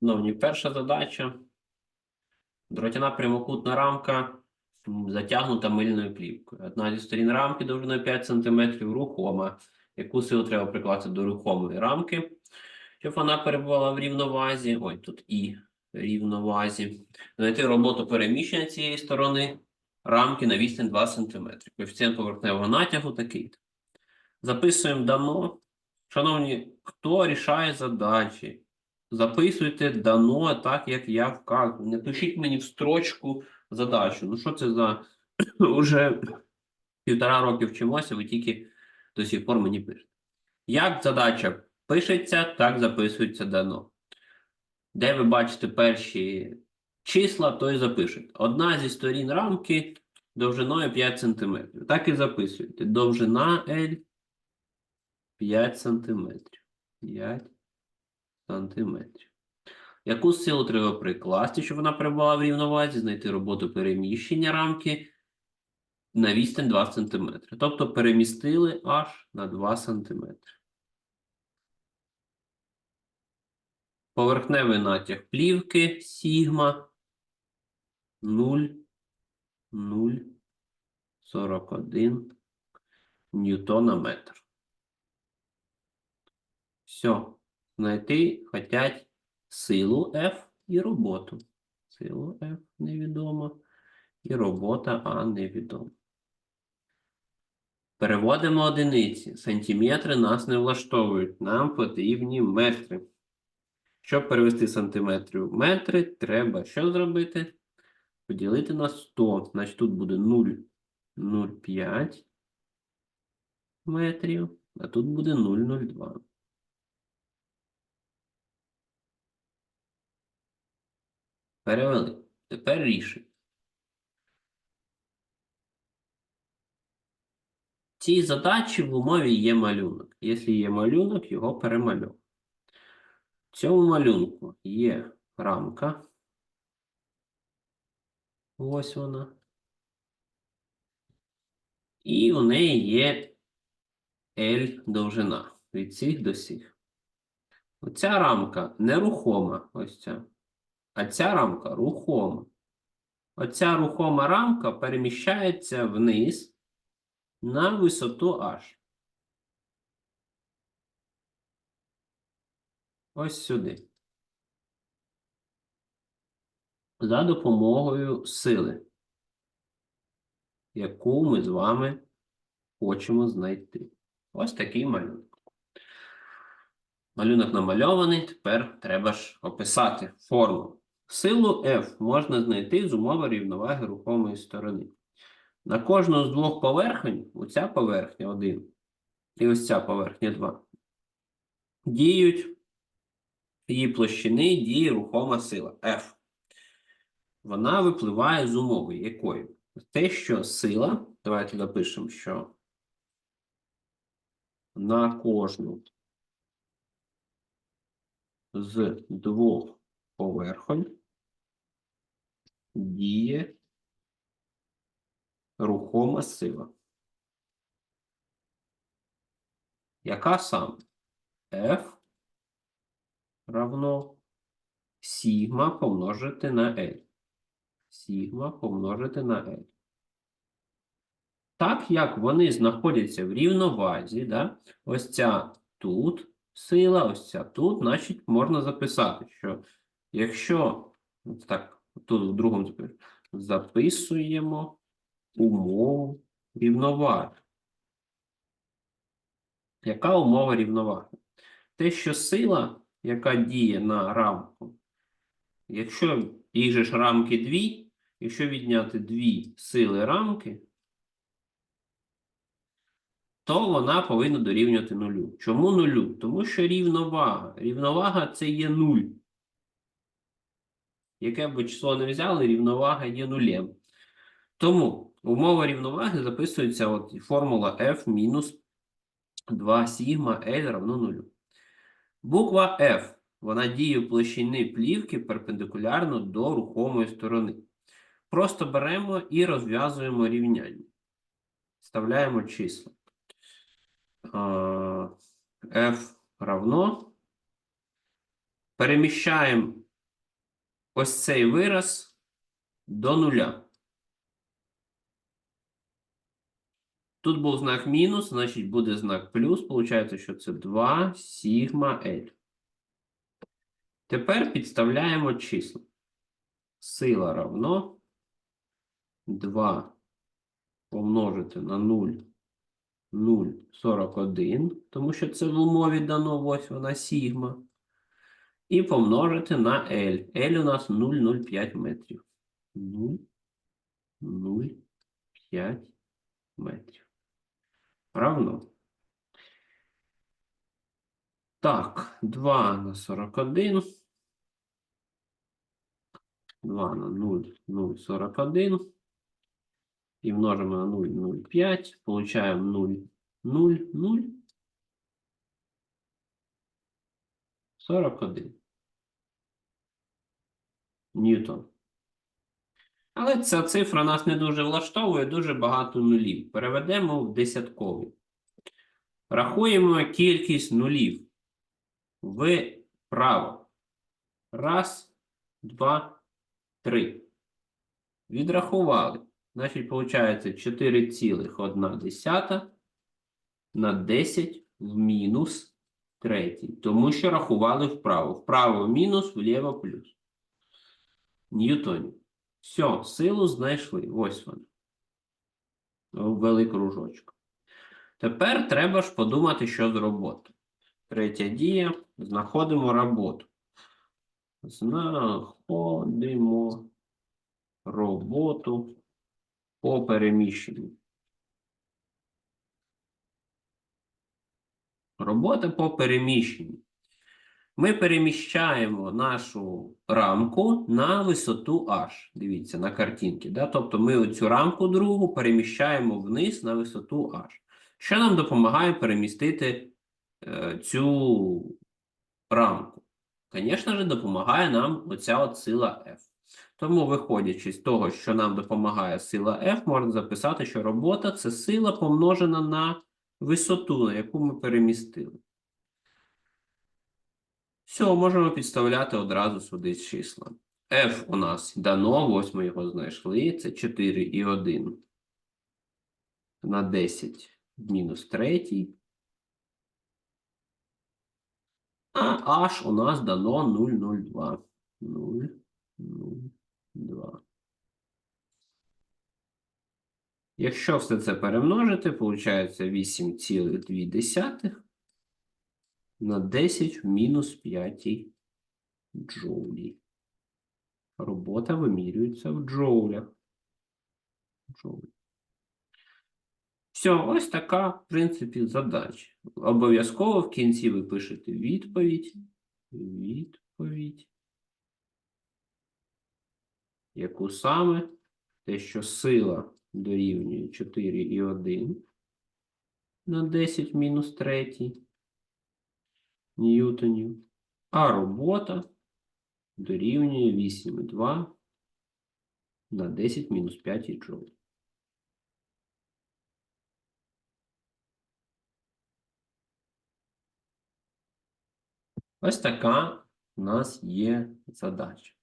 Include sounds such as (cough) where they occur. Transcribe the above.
Шановні, перша задача. Дротяна прямокутна рамка затягнута мильною плівкою. Одна зі сторін рамки довжиною 5 см рухома. Яку силу треба прикласти до рухомої рамки, щоб вона перебувала в рівновазі. Ой, тут і рівновазі. Знайти роботу переміщення цієї сторони рамки на відстань 2 см. Коефіцієнт поверхневого натягу такий. Записуємо дано. Шановні, хто рішає задачі? Записуйте дано так, як я вказую. Не пишіть мені в строчку задачу. Ну що це за (clears throat) уже півтора роки вчимося, ви тільки до сих пор мені пишете. Як задача пишеться, так записується дано. Де ви бачите перші числа, то і запишете. Одна зі сторін рамки довжиною 5 см. Так і записуєте. Довжина L 5 см. 5 сантиметрів. Яку силу треба прикласти, щоб вона перебувала в рівновазі, знайти роботу переміщення рамки на відстань 2 см. Тобто перемістили аж на 2 см. Поверхневий натяг плівки сігма 0, 0, 41 ньютона метр. Все. Знайти хотять силу F і роботу. Силу F невідомо. І робота А невідома. Переводимо одиниці. Сантиметри нас не влаштовують. Нам потрібні метри. Щоб перевести сантиметри в метри, треба що зробити? Поділити на 100. Значить, тут буде 0,05 метрів, а тут буде 0,02. Перевели. Тепер рішення. Цій задачі в умові є малюнок. Якщо є малюнок, його перемальовуємо. В цьому малюнку є рамка. Ось вона. І у неї є L довжина від цих до сих. Оця рамка нерухома, ось ця. А ця рамка рухома. Оця рухома рамка переміщається вниз на висоту H. Ось сюди. За допомогою сили, яку ми з вами хочемо знайти. Ось такий малюнок. Малюнок намальований, тепер треба ж описати форму. Силу F можна знайти з умови рівноваги рухомої сторони. На кожну з двох поверхень, оця поверхня 1 і ось ця поверхня 2, діють її площини діє рухома сила F. Вона випливає з умови якої? Те, що сила, давайте напишемо, що на кожну з двох поверхонь діє рухома сила. Яка саме? F равно сігма помножити на L. Сігма помножити на L. Так як вони знаходяться в рівновазі, да? ось ця тут сила, ось ця тут, значить можна записати, що якщо так, тут в другому записуємо умову рівноваги. Яка умова рівноваги? Те, що сила, яка діє на рамку, якщо їх же ж рамки дві, якщо відняти дві сили рамки, то вона повинна дорівнювати нулю. Чому нулю? Тому що рівновага. Рівновага це є нуль. Яке б число не взяли, рівновага є нулем. Тому умова рівноваги записується от формула F мінус 2 сігма L равно нулю. Буква F. Вона діє площини плівки перпендикулярно до рухомої сторони. Просто беремо і розв'язуємо рівняння. Вставляємо числа. F равно. Переміщаємо ось цей вираз до нуля. Тут був знак мінус, значить буде знак плюс. Получається, що це 2 сігма L. Тепер підставляємо числа. Сила равно 2 помножити на 0, 0,41, тому що це в умові дано, ось вона сігма. І помножити на L. L у нас 0,05 метрів. 0,05 метрів. Равно. Так, 2 на 41. 2 на 0, 0,41. І множимо на 0,05. Получаємо 0, 0, 0. 41. Ньютон. Але ця цифра нас не дуже влаштовує, дуже багато нулів. Переведемо в десятковий. Рахуємо кількість нулів. Вправо. Раз, два, три. Відрахували. Значить, виходить 4,1 на 10 в мінус третій. Тому що рахували вправо. Вправо мінус, вліво плюс. Ньютонів. Все, силу знайшли. Ось вона. Ввели кружочок. Тепер треба ж подумати, що з роботи. Третя дія. Знаходимо роботу. Знаходимо роботу по переміщенню. Робота по переміщенню. Ми переміщаємо нашу рамку на висоту H. Дивіться, на картинці. Да? Тобто ми оцю рамку другу переміщаємо вниз на висоту H. Що нам допомагає перемістити е, цю рамку? Звісно ж, допомагає нам оця от сила F. Тому, виходячи з того, що нам допомагає сила F, можна записати, що робота це сила помножена на висоту, на яку ми перемістили. Все, можемо підставляти одразу сюди числа. F у нас дано, ось ми його знайшли. Це 4 і 1 на 10 мінус 3. А H у нас дано 0,02. 0,02. Якщо все це перемножити, виходить 8,2 на 10 в мінус 5 джоулі. Робота вимірюється в джоулях. Джоулі. Все, ось така, в принципі, задача. Обов'язково в кінці ви пишете відповідь. Відповідь. Яку саме? Те, що сила дорівнює 4,1 на 10 мінус 3 ньютонів, а робота дорівнює 8,2 на 10 мінус 5 джоуль. Ось така у нас є задача.